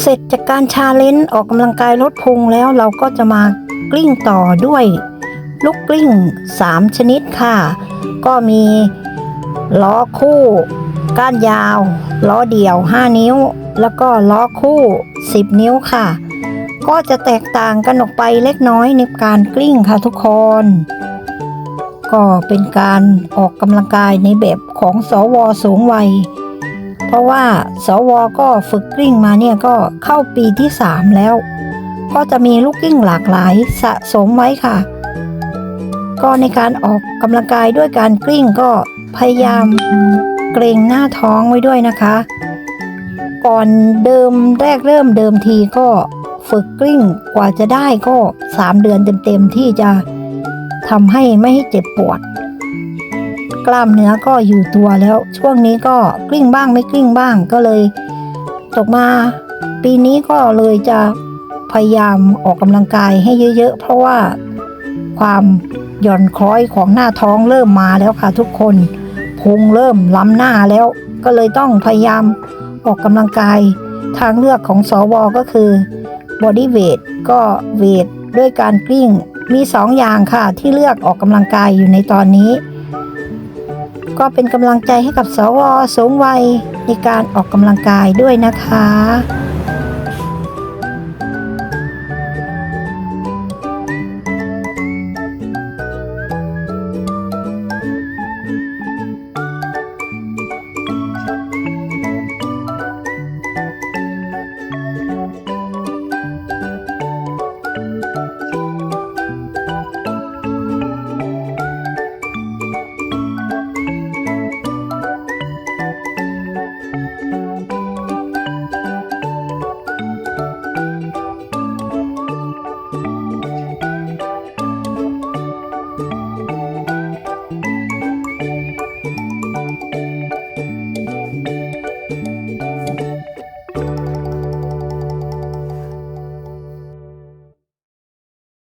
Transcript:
เสร็จจากการชาเลนจ์ออกกำลังกายลดพุงแล้วเราก็จะมากลิ้งต่อด้วย ลูกกลิ้ง 3 ชนิดค่ะ ก็มีล้อคู่ ก้านยาว ล้อเดี่ยว 5 นิ้ว แล้วก็ล้อคู่ 10 นิ้วค่ะ ก็จะแตกต่างกันออกไปเล็กน้อยในการกลิ้งค่ะทุกคน ก็เป็นการออกกำลังกายในแบบของสวสูงวัย เพราะว่าสวก็ฝึกกลิ้งมาเนี่ยก็เข้าปีที่ 3 แล้ว ก็จะมีลูกกลิ้งหลากหลายสะสมไว้ค่ะ ก็ในการออกกำลังกายด้วยการกลิ้งก็พยายามเกรงหน้าท้องไว้ด้วยนะคะ ก่อนเดิมแรกเริ่มเดิมทีก็ฝึกกลิ้งกว่าจะได้ก็ 3 เดือนเต็มๆที่จะทำให้ไม่ให้เจ็บปวด กล้ามเนื้อก็อยู่ตัวแล้ว ช่วงนี้ก็กลิ้งบ้างไม่กลิ้งบ้างก็เลย ตกมา ปีนี้ก็เลยจะพยายามออกกำลังกายให้เยอะ ๆ เพราะว่าความหย่อนคล้อยของหน้าท้องเริ่มมาแล้วค่ะทุกคนพุงเริ่มล้ำหน้าแล้ว ก็เลยต้องพยายามออกกำลังกายทางเลือกของสวก็คือบอดี้เวทก็เวทด้วยการกลิ้งมีสองอย่างค่ะที่เลือกออกกำลังกายอยู่ในตอนนี้ ก็เป็นกำลังใจให้กับสวสูงวัยในการออกกำลังกายด้วยนะคะ